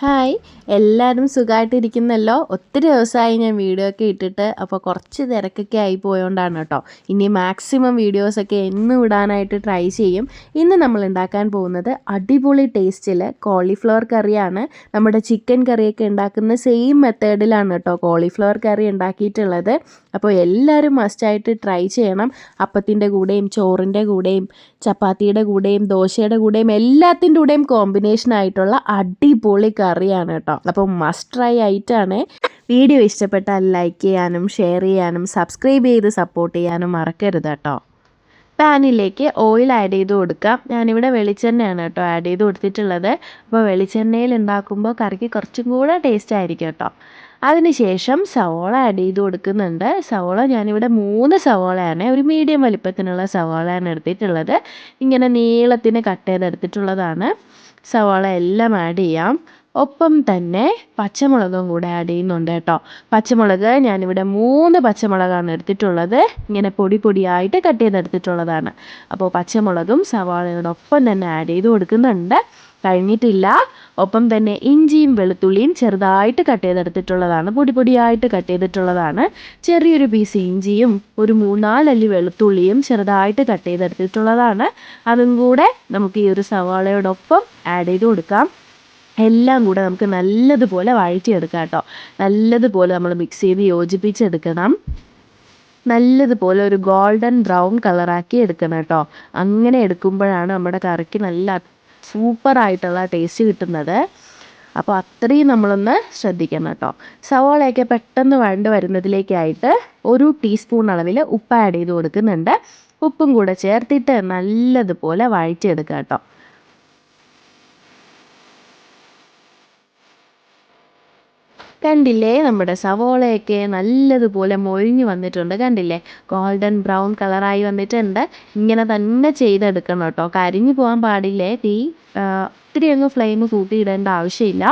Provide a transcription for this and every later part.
Hi. എല്ലാവരും സുഖമായിട്ടിരിക്കുന്നല്ലോ ഒത്തിരി ദിവസമായി ഞാൻ വീഡിയോ ഒക്കെ ഇട്ടിട്ട് അപ്പോൾ കുറച്ച് തിരക്കൊക്കെ ആയി പോയോണ്ടാണ് കേട്ടോ. ഇനി മാക്സിമം വീഡിയോസൊക്കെ എന്നും ഇടാനായിട്ട് ട്രൈ ചെയ്യും. ഇന്ന് നമ്മൾ ഉണ്ടാക്കാൻ പോകുന്നത് അടിപൊളി ടേസ്റ്റിൽ കോളിഫ്ലവർ കറിയാണ്. നമ്മുടെ ചിക്കൻ കറിയൊക്കെ ഉണ്ടാക്കുന്ന സെയിം മെത്തേഡിലാണ് കേട്ടോ കോളിഫ്ലവർ കറി ഉണ്ടാക്കിയിട്ടുള്ളത്. അപ്പോൾ എല്ലാവരും മസ്റ്റായിട്ട് ട്രൈ ചെയ്യണം. അപ്പത്തിന്റെ കൂടെയും ചോറിന്റെ കൂടെയും ചപ്പാത്തിയുടെ കൂടെയും ദോശയുടെ കൂടെയും എല്ലാത്തിന്റെ കൂടെയും കോമ്പിനേഷൻ ആയിട്ടുള്ള അടിപൊളി കറിയാണ് കേട്ടോ. അപ്പോൾ മസ്റ്റ് ട്രൈ ആയിട്ടാണ് വീഡിയോ ഇഷ്ടപ്പെട്ടാൽ ലൈക്ക് ചെയ്യാനും ഷെയർ ചെയ്യാനും സബ്സ്ക്രൈബ് ചെയ്ത് സപ്പോർട്ട് ചെയ്യാനും മറക്കരുത് കേട്ടോ. പാനിലേക്ക് ഓയിൽ ആഡ് ചെയ്ത് കൊടുക്കാം. ഞാനിവിടെ വെളിച്ചെണ്ണയാണ് കേട്ടോ ആഡ് ചെയ്ത് കൊടുത്തിട്ടുള്ളത്. അപ്പോൾ വെളിച്ചെണ്ണയിൽ ഉണ്ടാക്കുമ്പോൾ കറിക്ക് കുറച്ചും കൂടെ ടേസ്റ്റ് ആയിരിക്കും കേട്ടോ. അതിനുശേഷം സവോള ആഡ് ചെയ്ത് കൊടുക്കുന്നുണ്ട്. സവോള ഞാനിവിടെ മൂന്ന് സവോളയാണ് ഒരു മീഡിയം വലിപ്പത്തിനുള്ള സവോളയാണ് എടുത്തിട്ടുള്ളത്. ഇങ്ങനെ നീളത്തിന് കട്ട് ചെയ്തെടുത്തിട്ടുള്ളതാണ്. സവോള എല്ലാം ആഡ് ചെയ്യാം. ഒപ്പം തന്നെ പച്ചമുളകും കൂടെ ആഡ് ചെയ്യുന്നുണ്ട് കേട്ടോ. പച്ചമുളക് ഞാനിവിടെ മൂന്ന് പച്ചമുളകാണ് എടുത്തിട്ടുള്ളത്. ഇങ്ങനെ പൊടി പൊടിയായിട്ട് കട്ട് ചെയ്തെടുത്തിട്ടുള്ളതാണ്. അപ്പോൾ പച്ചമുളകും സവാളയോടൊപ്പം തന്നെ ആഡ് ചെയ്ത് കൊടുക്കുന്നുണ്ട്. കഴിഞ്ഞിട്ടില്ല. ഒപ്പം തന്നെ ഇഞ്ചിയും വെളുത്തുള്ളിയും ചെറുതായിട്ട് കട്ട് ചെയ്തെടുത്തിട്ടുള്ളതാണ്. പൊടി പൊടിയായിട്ട് കട്ട് ചെയ്തിട്ടുള്ളതാണ്. ചെറിയൊരു പീസ് ഇഞ്ചിയും ഒരു മൂന്നാലല്ലി വെളുത്തുള്ളിയും ചെറുതായിട്ട് കട്ട് ചെയ്തെടുത്തിട്ടുള്ളതാണ്. അതും കൂടെ നമുക്ക് ഈ ഒരു സവാളയോടൊപ്പം ആഡ് ചെയ്ത് കൊടുക്കാം. എല്ലാം കൂടെ നമുക്ക് നല്ലതുപോലെ വഴറ്റിയെടുക്കാം കേട്ടോ. നല്ലതുപോലെ നമ്മൾ മിക്സ് ചെയ്ത് യോജിപ്പിച്ചെടുക്കണം. നല്ലതുപോലെ ഒരു ഗോൾഡൻ ബ്രൗൺ കളറാക്കി എടുക്കണം കേട്ടോ. അങ്ങനെ എടുക്കുമ്പോഴാണ് നമ്മുടെ കറിക്ക് നല്ല സൂപ്പറായിട്ടുള്ള ടേസ്റ്റ് കിട്ടുന്നത്. അപ്പോൾ അത്രയും നമ്മളൊന്ന് ശ്രദ്ധിക്കണം കേട്ടോ. സവോളയൊക്കെ പെട്ടെന്ന് വഴണ്ട് വരുന്നതിലേക്കായിട്ട് ഒരു ടീസ്പൂൺ അളവിൽ ഉപ്പ് ആഡ് ചെയ്ത് കൊടുക്കുന്നുണ്ട്. ഉപ്പും കൂടെ ചേർത്തിട്ട് നല്ലതുപോലെ വഴറ്റിയെടുക്കുക കേട്ടോ. കണ്ടില്ലേ? നമ്മുടെ സവോളയൊക്കെ നല്ലതുപോലെ മൊഴിഞ്ഞു വന്നിട്ടുണ്ട് കണ്ടില്ലേ? ഗോൾഡൻ ബ്രൗൺ കളറായി വന്നിട്ടുണ്ട്. ഇങ്ങനെ തന്നെ ചെയ്തെടുക്കണം കേട്ടോ. കരിഞ്ഞു പോകാൻ പാടില്ലേ? തീ ഒത്തിരി അങ്ങ് ഫ്ലെയിം കൂട്ടിയിടേണ്ട ആവശ്യമില്ല.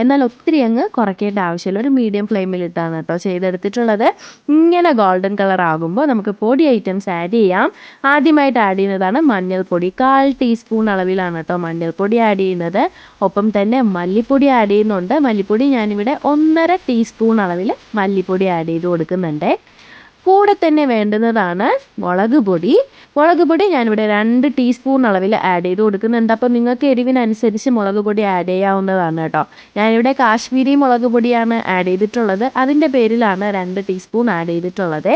എന്നാൽ ഒത്തിരി അങ്ങ് കുറയ്ക്കേണ്ട ആവശ്യമില്ല. ഒരു മീഡിയം ഫ്ലെയിമിലിട്ടാണ് കേട്ടോ ചെയ്തെടുത്തിട്ടുള്ളത്. ഇങ്ങനെ ഗോൾഡൻ കളർ ആകുമ്പോൾ നമുക്ക് പൊടി ഐറ്റംസ് ആഡ് ചെയ്യാം. ആദ്യമായിട്ട് ആഡ് ചെയ്യുന്നതാണ് മഞ്ഞൾപ്പൊടി. കാൽ ടീസ്പൂൺ അളവിലാണ് കേട്ടോ മഞ്ഞൾപ്പൊടി ആഡ് ചെയ്യുന്നത്. ഒപ്പം തന്നെ മല്ലിപ്പൊടി ആഡ് ചെയ്യുന്നുണ്ട്. മല്ലിപ്പൊടി ഞാനിവിടെ ഒന്നര ടീസ്പൂൺ അളവിൽ മല്ലിപ്പൊടി ആഡ് ചെയ്ത് കൊടുക്കുന്നുണ്ട്. കൂടെ തന്നെ വേണ്ടുന്നതാണ് മുളക് പൊടി. മുളക് പൊടി ഞാനിവിടെ രണ്ട് ടീസ്പൂൺ അളവിൽ ആഡ് ചെയ്ത് കൊടുക്കുന്നുണ്ട്. അപ്പോൾ നിങ്ങൾക്ക് എരിവിനനുസരിച്ച് മുളക് പൊടി ആഡ് ചെയ്യാവുന്നതാണ് കേട്ടോ. ഞാനിവിടെ കാശ്മീരി മുളക് പൊടിയാണ് ആഡ് ചെയ്തിട്ടുള്ളത്. അതിന്റെ പേരിലാണ് രണ്ട് ടീസ്പൂൺ ആഡ് ചെയ്തിട്ടുള്ളത്.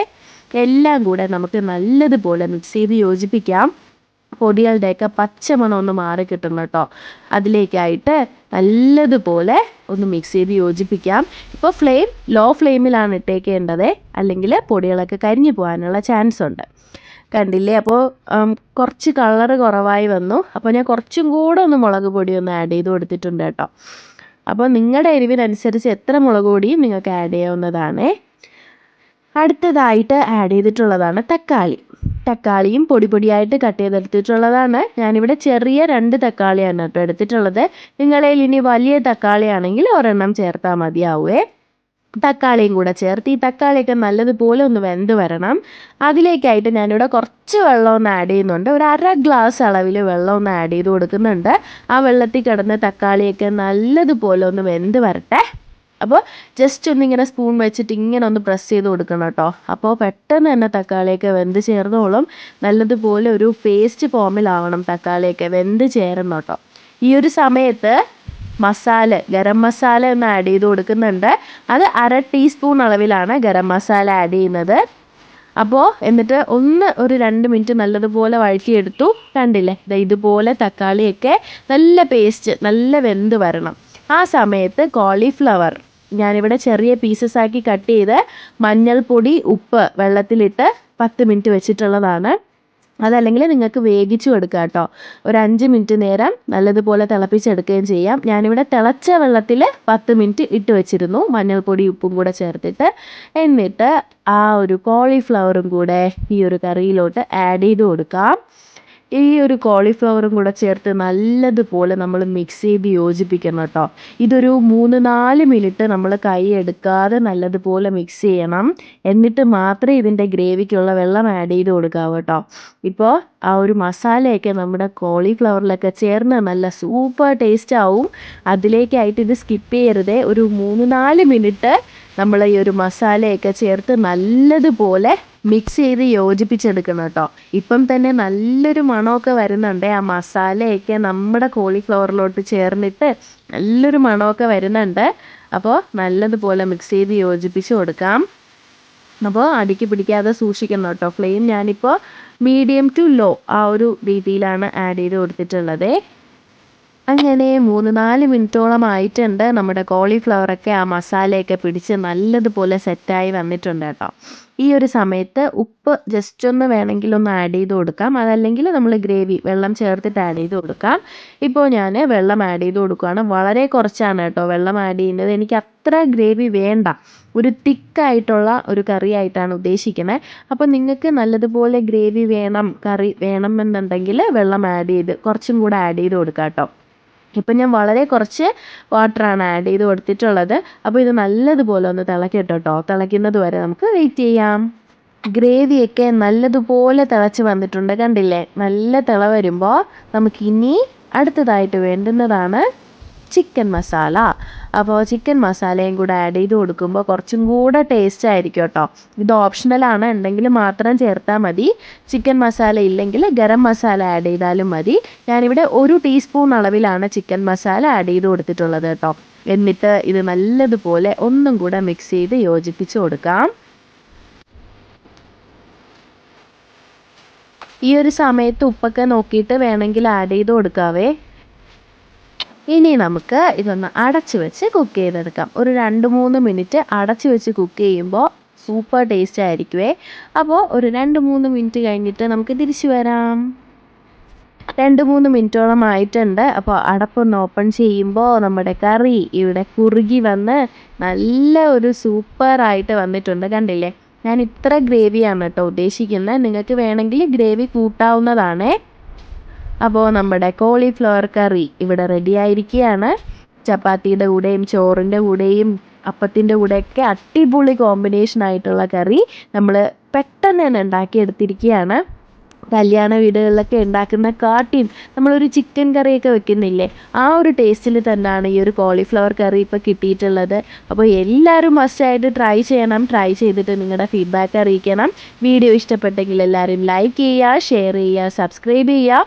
എല്ലാം കൂടെ നമുക്ക് നല്ലതുപോലെ മിക്സ് ചെയ്ത് യോജിപ്പിക്കാം. പൊടികളുടെയൊക്കെ പച്ചമണം ഒന്ന് മാറി കിട്ടും കേട്ടോ. അതിലേക്കായിട്ട് നല്ലതുപോലെ ഒന്ന് മിക്സ് ചെയ്ത് യോജിപ്പിക്കാം. ഇപ്പോൾ ഫ്ലെയിം ലോ ഫ്ലെയിമിലാണ് ഇട്ടേക്കേണ്ടത്. അല്ലെങ്കിൽ പൊടികളൊക്കെ കരിഞ്ഞു പോകാനുള്ള ചാൻസ് ഉണ്ട്. കണ്ടില്ലേ? അപ്പോൾ കുറച്ച് കളർ കുറവായി വന്നു. അപ്പോൾ ഞാൻ കുറച്ചും കൂടെ ഒന്ന് മുളക് പൊടി ഒന്ന് ആഡ് ചെയ്ത് കൊടുത്തിട്ടുണ്ട് കേട്ടോ. അപ്പോൾ നിങ്ങളുടെ എരിവിനനുസരിച്ച് എത്ര മുളക് പൊടിയും നിങ്ങൾക്ക് ആഡ് ചെയ്യാവുന്നതാണ്. അടുത്തതായിട്ട് ആഡ് ചെയ്തിട്ടുള്ളതാണ് തക്കാളി. തക്കാളിയും പൊടി പൊടിയായിട്ട് കട്ട് ചെയ്തെടുത്തിട്ടുള്ളതാണ്. ഞാനിവിടെ ചെറിയ രണ്ട് തക്കാളിയാണ് കേട്ടോ എടുത്തിട്ടുള്ളത്. നിങ്ങളിൽ ഇനി വലിയ തക്കാളിയാണെങ്കിൽ ഒരെണ്ണം ചേർത്താൽ മതിയാവുമേ തക്കാളിയും കൂടെ ചേർത്ത് ഈ തക്കാളിയൊക്കെ നല്ലതുപോലെ ഒന്ന് വെന്ത് വരണം. അതിലേക്കായിട്ട് ഞാനിവിടെ കുറച്ച് വെള്ളം ഒന്ന് ആഡ് ചെയ്യുന്നുണ്ട്. ഒരു അര ഗ്ലാസ് അളവിൽ വെള്ളം ഒന്ന് ആഡ് ചെയ്ത് കൊടുക്കുന്നുണ്ട്. ആ വെള്ളത്തിൽ കിടന്ന് തക്കാളിയൊക്കെ നല്ലതുപോലെ ഒന്ന് വെന്ത് വരട്ടെ. അപ്പോൾ ജസ്റ്റ് ഒന്നിങ്ങനെ സ്പൂൺ വെച്ചിട്ട് ഇങ്ങനെ ഒന്ന് പ്രസ് ചെയ്ത് കൊടുക്കണം കേട്ടോ. അപ്പോൾ പെട്ടെന്ന് തന്നെ തക്കാളിയൊക്കെ വെന്ത് ചേർന്നോളും. നല്ലതുപോലെ ഒരു പേസ്റ്റ് ഫോമിലാവണം തക്കാളിയൊക്കെ വെന്ത് ചേരണം കേട്ടോ. ഈ ഒരു സമയത്ത് മസാല ഗരം മസാല ഒന്ന് ആഡ് ചെയ്ത് കൊടുക്കുന്നുണ്ട്. അത് അര ടീസ്പൂൺ അളവിലാണ് ഗരം മസാല ആഡ് ചെയ്യുന്നത്. അപ്പോൾ എന്നിട്ട് ഒന്ന് ഒരു രണ്ട് മിനിറ്റ് നല്ലതുപോലെ വഴറ്റിയെടുത്തു. കണ്ടില്ലേ? ഇതുപോലെ തക്കാളിയൊക്കെ നല്ല പേസ്റ്റ് നല്ല വെന്ത് വരണം. ആ സമയത്ത് കോളിഫ്ലവർ ഞാനിവിടെ ചെറിയ പീസസ് ആക്കി കട്ട് ചെയ്ത് മഞ്ഞൾപ്പൊടി ഉപ്പ് വെള്ളത്തിലിട്ട് പത്ത് മിനിറ്റ് വെച്ചിട്ടുള്ളതാണ്. അതല്ലെങ്കിൽ നിങ്ങൾക്ക് വേവിച്ചും എടുക്കാം കേട്ടോ. ഒരു അഞ്ച് മിനിറ്റ് നേരം നല്ലതുപോലെ തിളപ്പിച്ചെടുക്കുകയും ചെയ്യാം. ഞാനിവിടെ തിളച്ച വെള്ളത്തിൽ പത്ത് മിനിറ്റ് ഇട്ട് വെച്ചിരുന്നു. മഞ്ഞൾപ്പൊടി ഉപ്പും കൂടെ ചേർത്തിട്ട് എന്നിട്ട് ആ ഒരു കോളിഫ്ലവറും കൂടെ ഈ ഒരു കറിയിലോട്ട് ആഡ് ചെയ്ത് കൊടുക്കാം. ഈ ഒരു കോളിഫ്ലവറും കൂടെ ചേർത്ത് നല്ലതുപോലെ നമ്മൾ മിക്സ് ചെയ്ത് യോജിപ്പിക്കണം കേട്ടോ. ഇതൊരു മൂന്ന് നാല് മിനിറ്റ് നമ്മൾ കൈ എടുക്കാതെ നല്ലതുപോലെ മിക്സ് ചെയ്യണം. എന്നിട്ട് മാത്രമേ ഇതിന്റെ ഗ്രേവിക്കുള്ള വെള്ളം ആഡ് ചെയ്ത് കൊടുക്കാവൂ കേട്ടോ. ഇപ്പോൾ ആ ഒരു മസാലയൊക്കെ നമ്മുടെ കോളിഫ്ലവറിലൊക്കെ ചേർന്ന് നല്ല സൂപ്പർ ടേസ്റ്റ് ആവും. അതിലേക്കായിട്ട് ഇത് സ്കിപ്പ് ചെയ്യരുതേ. ഒരു മൂന്ന് നാല് മിനിറ്റ് നമ്മൾ ഈ ഒരു മസാലയൊക്കെ ചേർത്ത് നല്ലതുപോലെ മിക്സ് ചെയ്ത് യോജിപ്പിച്ചെടുക്കണം കേട്ടോ. ഇപ്പം തന്നെ നല്ലൊരു മണമൊക്കെ വരുന്നുണ്ട്. ആ മസാലയൊക്കെ നമ്മുടെ കോളിഫ്ലവറിലോട്ട് ചേർന്നിട്ട് നല്ലൊരു മണമൊക്കെ വരുന്നുണ്ട്. അപ്പോൾ നല്ലതുപോലെ മിക്സ് ചെയ്ത് യോജിപ്പിച്ച് കൊടുക്കാം. അപ്പോൾ അടിക്ക് പിടിക്കാതെ സൂക്ഷിക്കണം കേട്ടോ. ഫ്ലെയിം ഞാനിപ്പോൾ മീഡിയം ടു ലോ ആ ഒരു രീതിയിലാണ് ആഡ് ചെയ്ത് കൊടുത്തിട്ടുള്ളത്. അങ്ങനെ മൂന്ന് നാല് മിനിറ്റോളം ആയിട്ടുണ്ട് നമ്മുടെ കോളിഫ്ലവറൊക്കെ ആ മസാലയൊക്കെ പിടിച്ച് നല്ലതുപോലെ സെറ്റായി വന്നിട്ടുണ്ട് കേട്ടോ. ഈ ഒരു സമയത്ത് ഉപ്പ് ജസ്റ്റ് ഒന്ന് വേണമെങ്കിൽ ഒന്ന് ആഡ് ചെയ്ത് കൊടുക്കാം. അതല്ലെങ്കിൽ നമ്മൾ ഗ്രേവി വെള്ളം ചേർത്തിട്ട് ആഡ് ചെയ്ത് കൊടുക്കാം. ഇപ്പോൾ ഞാൻ വെള്ളം ആഡ് ചെയ്ത് കൊടുക്കുകയാണ്. വളരെ കുറച്ചാണ് കേട്ടോ വെള്ളം ആഡ് ചെയ്യുന്നത്. എനിക്ക് അത്ര ഗ്രേവി വേണ്ട. ഒരു തിക്കായിട്ടുള്ള ഒരു കറി ആയിട്ടാണ് ഉദ്ദേശിക്കുന്നത്. അപ്പോൾ നിങ്ങൾക്ക് നല്ലതുപോലെ ഗ്രേവി വേണം കറി വേണം എന്നുണ്ടെങ്കിൽ വെള്ളം ആഡ് ചെയ്ത് കുറച്ചും കൂടെ ആഡ് ചെയ്ത് കൊടുക്കാം കേട്ടോ. ഇപ്പം ഞാൻ വളരെ കുറച്ച് വാട്ടറാണ് ആഡ് ചെയ്ത് കൊടുത്തിട്ടുള്ളത്. അപ്പോൾ ഇത് നല്ലതുപോലെ ഒന്ന് തിളക്കട്ടെ കേട്ടോ. തിളയ്ക്കുന്നത് വരെ നമുക്ക് വെയിറ്റ് ചെയ്യാം. ഗ്രേവിയൊക്കെ നല്ലതുപോലെ തിളച്ച് വന്നിട്ടുണ്ട് കണ്ടില്ലേ? നല്ല തിള വരുമ്പോൾ നമുക്കിനി അടുത്തതായിട്ട് വേണ്ടുന്നതാണ് ചിക്കൻ മസാല. അപ്പോൾ ചിക്കൻ മസാലയും കൂടെ ആഡ് ചെയ്ത് കൊടുക്കുമ്പോൾ കുറച്ചും കൂടെ ടേസ്റ്റ് ആയിരിക്കും കേട്ടോ. ഇത് ഓപ്ഷണലാണ് ഉണ്ടെങ്കിൽ മാത്രം ചേർത്താൽ മതി. ചിക്കൻ മസാല ഇല്ലെങ്കിൽ ഗരം മസാല ആഡ് ചെയ്താലും മതി. ഞാനിവിടെ ഒരു ടീസ്പൂൺ അളവിലാണ് ചിക്കൻ മസാല ആഡ് ചെയ്ത് കൊടുത്തിട്ടുള്ളത് കേട്ടോ. എന്നിട്ട് ഇത് നല്ലതുപോലെ ഒന്നും കൂടെ മിക്സ് ചെയ്ത് യോജിപ്പിച്ച് കൊടുക്കാം. ഈ ഒരു സമയത്ത് ഉപ്പൊക്കെ നോക്കിയിട്ട് വേണമെങ്കിൽ ആഡ് ചെയ്ത് കൊടുക്കാവേ. ഇനി നമുക്ക് ഇതൊന്ന് അടച്ച് വെച്ച് കുക്ക് ചെയ്തെടുക്കാം. ഒരു രണ്ട് മൂന്ന് മിനിറ്റ് അടച്ച് വെച്ച് കുക്ക് ചെയ്യുമ്പോൾ സൂപ്പർ ടേസ്റ്റ് ആയിരിക്കുമേ അപ്പോൾ ഒരു രണ്ട് മൂന്ന് മിനിറ്റ് കഴിഞ്ഞിട്ട് നമുക്ക് തിരിച്ചു വരാം. രണ്ട് മൂന്ന് മിനിറ്റോളം ആയിട്ടുണ്ട്. അപ്പോൾ അടപ്പൊന്ന് ഓപ്പൺ ചെയ്യുമ്പോൾ നമ്മുടെ കറി ഇവിടെ കുറുകി വന്ന് നല്ല ഒരു സൂപ്പറായിട്ട് വന്നിട്ടുണ്ട്. കണ്ടില്ലേ? ഞാൻ ഇത്ര ഗ്രേവിയാണ് കേട്ടോ ഉദ്ദേശിക്കുന്നത് നിങ്ങൾക്ക് വേണമെങ്കിൽ ഗ്രേവി കൂട്ടാവുന്നതാണേ. അപ്പോൾ നമ്മുടെ കോളിഫ്ലവർ കറി ഇവിടെ റെഡി ആയിരിക്കുകയാണ്. ചപ്പാത്തിയുടെ കൂടെയും ചോറിന്റെ കൂടെയും അപ്പത്തിന്റെ കൂടെയൊക്കെ അടിപൊളി കോമ്പിനേഷൻ ആയിട്ടുള്ള കറി നമ്മൾ പെട്ടെന്ന് തന്നെ ഉണ്ടാക്കിയെടുത്തിരിക്കുകയാണ്. കല്യാണ വീടുകളിലൊക്കെ ഉണ്ടാക്കുന്ന കാട്ടിൻ നമ്മളൊരു ചിക്കൻ കറിയൊക്കെ വെക്കുന്നില്ലേ? ആ ഒരു ടേസ്റ്റിൽ തന്നെയാണ് ഈ ഒരു കോളിഫ്ലവർ കറി ഇപ്പോൾ കിട്ടിയിട്ടുള്ളത്. അപ്പോൾ എല്ലാവരും മസ്റ്റായിട്ട് ട്രൈ ചെയ്യണം. ട്രൈ ചെയ്തിട്ട് നിങ്ങളുടെ ഫീഡ്ബാക്ക് അറിയിക്കണം. വീഡിയോ ഇഷ്ടപ്പെട്ടെങ്കിൽ എല്ലാവരും ലൈക്ക് ചെയ്യുക ഷെയർ ചെയ്യുക സബ്സ്ക്രൈബ് ചെയ്യുക.